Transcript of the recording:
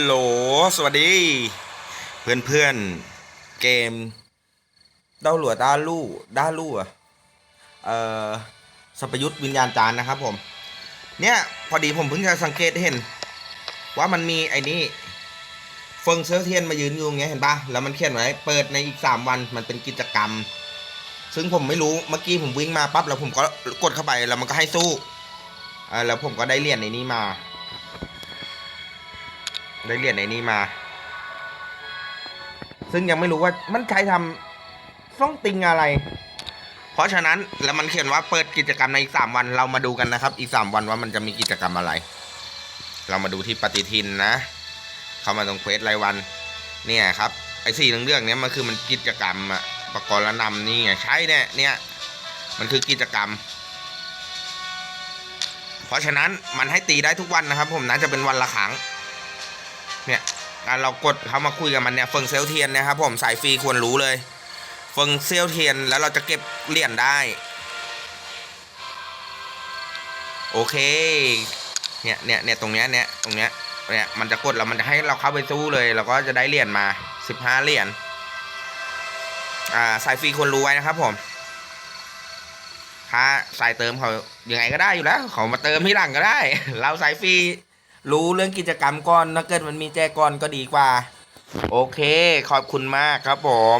โหล สวัสดี เพื่อนเพื่อนๆเกมเดาหลัวด้าลู่ด้าลู่อะเอ่อสัพยุทธวิญญาณจานนะครับผม เนี่ย พอดีผมเพิ่งจะสังเกตเห็น ว่ามันมีไอ้นี่เฟิงเซอร์เทียนมายืนอยู่อย่างเงี้ยเห็นปะแล้วมันเขียนไว้ เปิดในอีกสามวันมันเป็นกิจกรรม ซึ่งผมไม่รู้เมื่อกี้ผมวิ่งมาปั๊บแล้วผมก็กดเข้าไปแล้วมันก็ให้สู้อ่าแล้วผมก็ได้เหรียญในนี้มา ได้เหรียญในนี้มา ซึ่งยังไม่รู้ว่ามันใช้ทำซ่องติงอะไร เพราะฉะนั้นแล้วมันเขียนว่าเปิดกิจกรรมในอีกสามวันเรามาดูกันนะครับ อีกสามวันว่ามันจะมีกิจกรรมอะไร เรามาดูที่ปฏิทินนะ เข้ามาตรงเควสรายวัน เนี่ยครับไอ้สี่เรื่องเนี้ยมันคือมันกิจกรรมอะประกรณ์นำนี่ไงใช่เนี่ยเนี่ยมันคือกิจกรรม เพราะฉะนั้นมันให้ตีได้ทุกวันนะครับ ผมน่าจะเป็นวันละครั้ง เนี่ยการเรากดเข้ามาคุยกับมันเนี่ยเฟิงเซลเทียนนะครับผมสายฟรีควรรู้เลย เฟิงเซลเทียนแล้วเราจะเก็บเหรียญได้ โอเคเนี่ยเนี่ยเนี่ยตรงเนี้ยเนี่ยตรงเนี้ยเนี่ยมันจะกดแล้วมันจะให้เราเข้าไปสู้เลยเราก็จะได้เหรียญมาสิบห้าเหรียญอ่าสายฟรีควรรู้ไว้นะครับผมถ้าสายเติมเขายังไงก็ได้อยู่แล้วเขามาเติมที่หลังก็ได้ เราสายฟรี รู้เรื่องกิจกรรมก่อนถ้าเกิดมันมีแจกก่อนก็ดีกว่า โอเค ขอบคุณมากครับผม